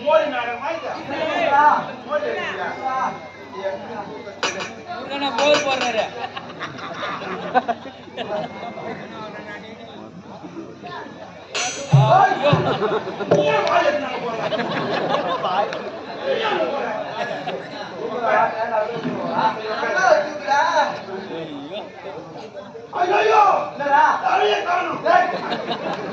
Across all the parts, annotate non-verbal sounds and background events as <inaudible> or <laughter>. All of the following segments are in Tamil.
மோடி நாடகமா இது இல்லையா? மோடி அடிக்கிறா. முருகனா போர் போடுறாரு ஐயோ <laughs>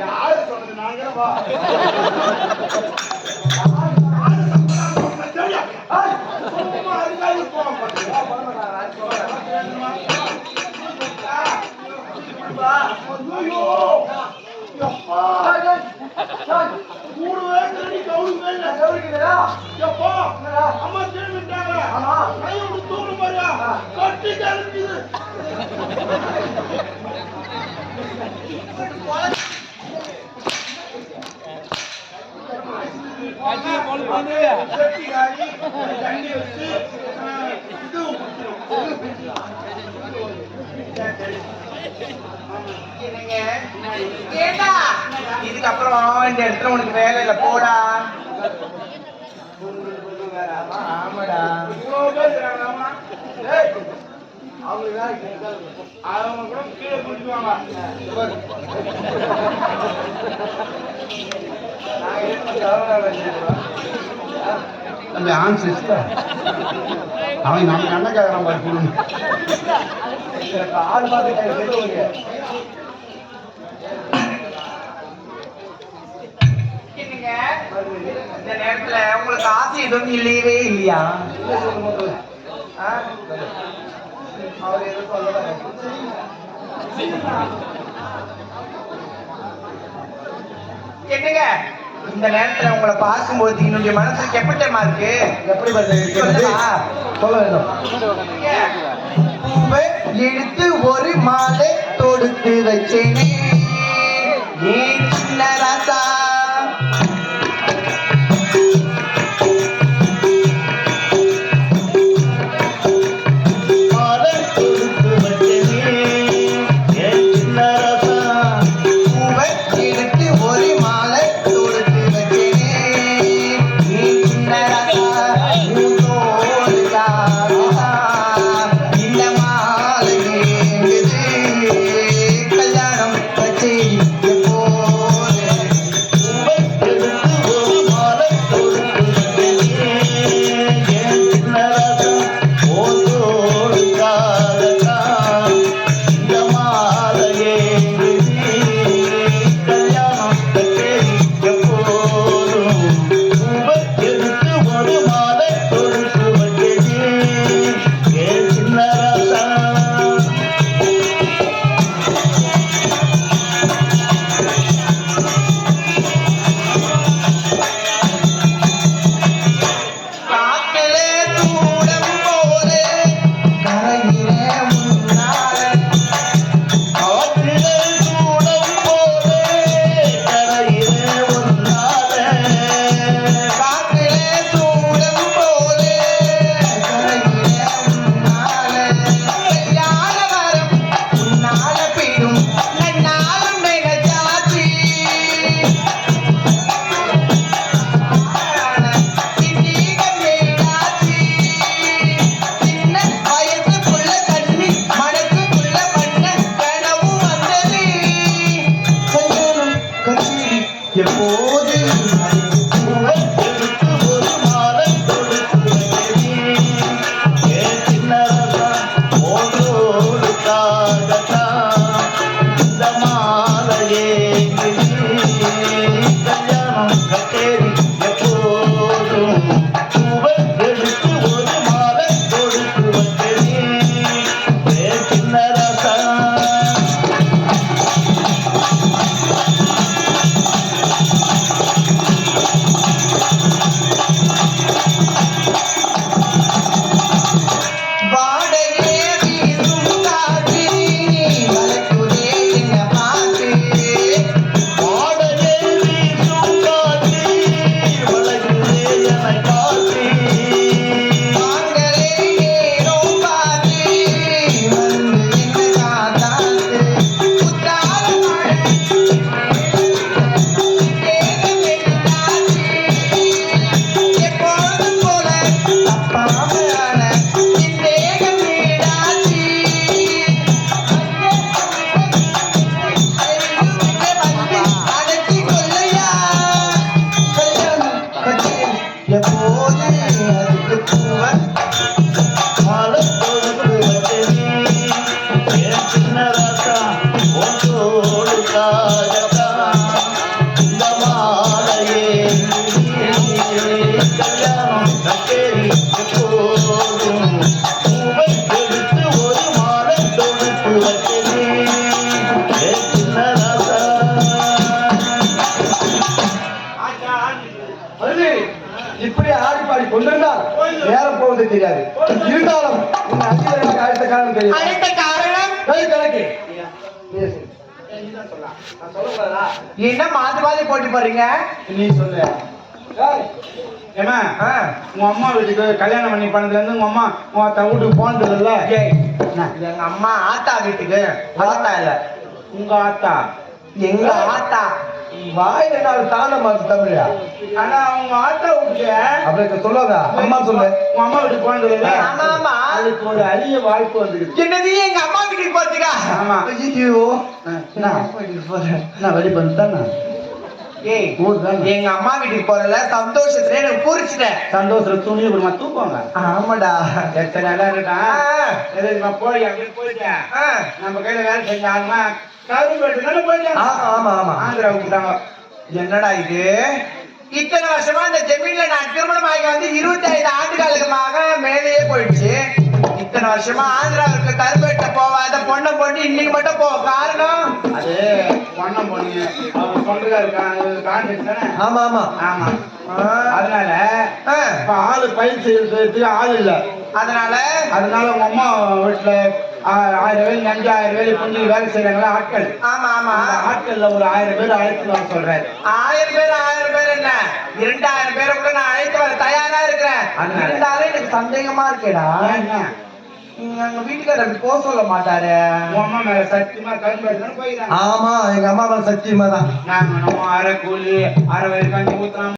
யாரு சொன்னது? நாங்க வா. யாரு சொன்னது? தெரியா? ஏய், சும்மா அதுக்காக போக மாட்டேன். ஐயோ, எப்பா, டேய், டேய், டேய், மூணு வயசுல நீ கவுளுமே இல்லை. கவனிக்கலையா? எப்பா, அம்மா திரும்பிட்டாங்க. ஆமா. கை விட்டு தூக்கணும் பாரு. கட்டி கழிக்குது. தண்ணி வச்சு, இது இதுக்கப்புறம் இந்த இடத்துல உனக்கு வேலை இல்லை போடா ஆமாடா அவங்க கூட கீழே குடிக்குவாங்க. நான் எடுத்து அவன் நம்ம கண்ணக்காரன் பார்க்கணும் இந்த நேரத்துல உங்களுக்கு ஆசை எதுவும் இல்லையவே இல்லையா? அவர் எதுவும் சொல்லல என்னங்க இந்த நேரத்துல உங்களை பார்க்கும்போது என்னுடைய மனசுக்கு எப்பட்டமா இருக்கு எப்படி? சொல்ல வேண்டும் பூவை எடுத்து ஒரு மாலை தொடுத்து வச்சேனே ஏன் சின்ன ராசா எப்போது சின்ன இப்படி ஆடி பாடி கொண்டிருந்தால் நேரம் போவது தெரியாது. இருந்தாலும் அடுத்த காரணம் தெரியும்? என்ன போட்டி போறீங்க நீ சொல்லு. ஏமா உங்க அம்மா வீட்டுக்கு கல்யாணம் பண்ணி பண்ணதுல இருந்து உங்க அம்மா உங்க வீட்டுக்கு போனது எங்க அம்மா ஆத்தா வீட்டுக்கு? ஆத்தா இல்ல. உங்க ஆத்தா. எங்க ஆத்தா? வாயில நாலு தானம் மாத்து தமிழா? ஆனா உங்க ஆத்தா வீட்டுக்கு அப்படி சொல்லாத. அம்மா சொல்லு. உங்க அம்மா வீட்டுக்கு போனது ஆமா, ஆமா. அதுக்கு ஒரு அரிய வாய்ப்பு வந்துருக்கு. என்னது எங்க அம்மா வீட்டுக்கு போறதுக்கா? ஆமா. ஐயோ என்ன? நான் வெளியே பண்ணிட்டேன் ஏய். எங்க அம்மா வீட்டுக்கு போறதுல சந்தோஷத்துல எனக்கு பூரிச்சிட்டேன் சந்தோஷத்துல துணி அப்புறமா தூக்குவாங்க. ஆமாடா. சரி நல்லா எதுக்கு போய் அப்படியே போயிட்டேன் ஆ. நம்ம கையில வேலை செஞ்சாங்கன்னா என்னடா இது? இத்தனை வருஷமா இந்த ஜமீன்ல நான் திருமணம் ஆகி வந்து இருபத்தி ஐந்து ஆண்டுகளுக்குமாக மேலேயே போயிடுச்சு. இத்தனை வருஷமா ஆந்திராவுக்கு கருப்பேட்ட போவாத பொண்ணை போட்டு இன்னைக்கு மட்டும் போ. காரணம்? அது பொண்ணு அவர் சொந்தக்காரு கான்ட்ராக்ட் தானே? ஆமா ஆமா. ஆமா. அதனால இப்ப ஆளு பயிர் செய்யறதுக்கு ஆள் இல்ல. அதனால? அதனால உங்க அம்மா வீட்டுல ஆயிரம் வேலை அஞ்சு ஆயிரம் வேலை கொஞ்சம் வேலை செய்யறாங்களா ஆட்கள். ஆமா ஆமா. ஆட்கள்ல ஒரு ஆயிரம் பேர் அழைத்து வர சொல்றாரு. ஆயிரம் பேர் ஆயிரம் பேர் என்ன? இரண்டாயிரம் பேரை கூட நான் அழைத்து வர தயாரா இருக்கிறேன்? இருந்தாலும் எனக்கு சந்தேகமா இருக்கேடா. எங்க வீட்டுக்காரர் போக சொல்ல மாட்டாரு. அம்மா மேல சத்தியமா போயிடறாங்க. ஆமா எங்க அம்மா மேல சத்தியமா தான் நாங்க நம்ம அரை கூலி அரை வரைக்கும் ஊத்துறோம்.